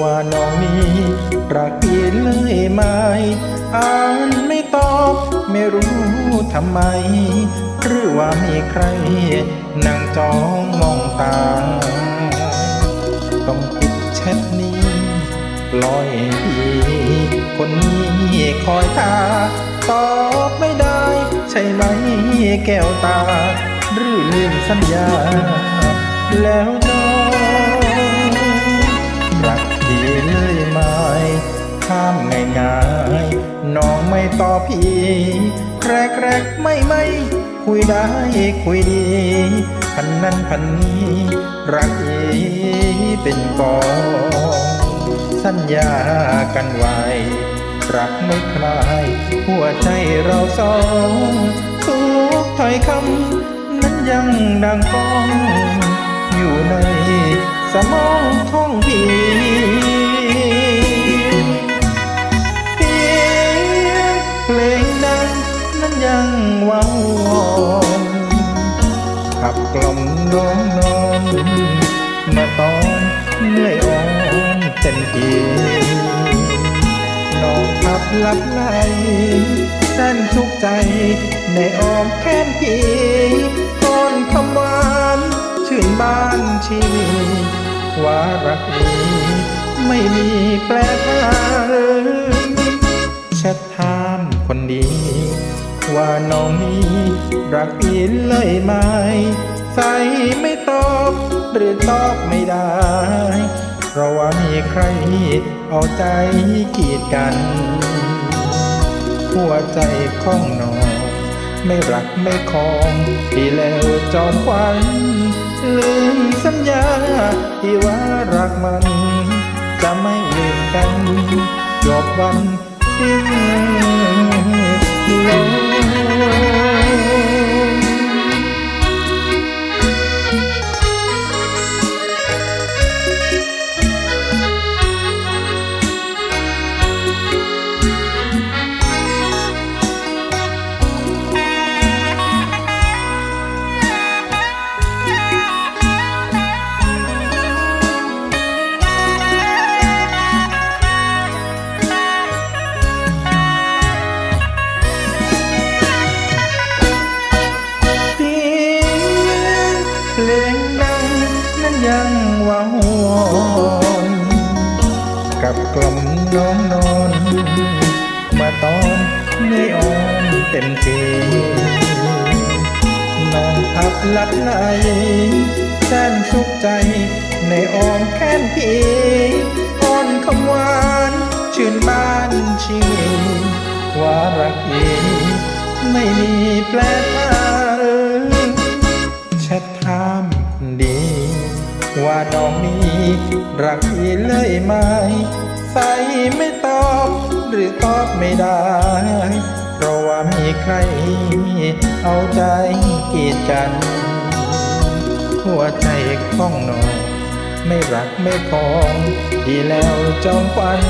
ว่าน้องนี้รักพี่เลยไหมอ่านไม่ตอบไม่รู้ทำไม หรือว่ามีใคร นั่งจ้องมองตา ต้องปิดแชทนี้ปล่อยพี่คนนี้คอยตา ตอบไม่ได้ ใช่ไหมแก้วตา หรือลืมสัญญา แล้ว น้องไม่อพี่แรกๆไม่ไม่คุยได้คุยดีพันนั้นพันนี้ รักเอเป็นกองสัญญากันไว้ รักไม่คลาย หัวใจเราสองทุกถ้อยคำนั้นยังดังก้อง อยู่ในสมองท้องพี่ น้องนอนมื่อตอนเหนื่อยอ่อนเต็มทีน้องพับหลับไหลแสนทุกข์ใจในอ้อมแค้นพี่ต้นคำหวานชื่นบ้านชีว่ารักนี้ไม่มีแปลเปลี่ยนแชทามคนดี ว่าน้องนี้รักพี่เลยไหม ใส่ไม่ตอบหรือตอบไม่ได้ เพราะว่ามีใครเอาใจกีดกัน หัวใจของนองไม่รักไม่คองดีแล้วจอมควันลืมสัญญาที่ว่ารักมัน จะไม่ลืมกันจบวันสิ้น วอนกับกล่อมน้องนอน มาตอนนื่อยอ่อนเต็มทีน้องพับหลับไหลแสนสุขใจ ในอ้อมแค้นพี่อ่อนคำหวานชื่นบ้านชีว่ารักพี่ไม่มีแปลเปลี่ยนแชทถา ว่าน้องนี้รักพี่เลยไหมใส่ไม่ตอบหรือตอบไม่ได้ เพราะว่ามีใครเอาใจกีดกัน หัวใจของน้องไม่รักไม่คองดีแล้วจอมควัน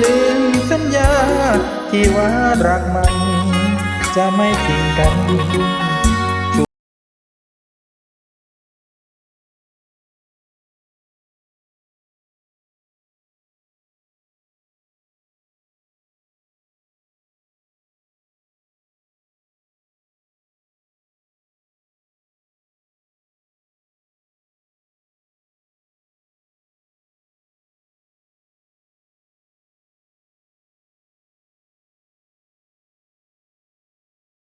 ลืมสัญญาที่ว่ารักมัน จะไม่ทิ้งกัน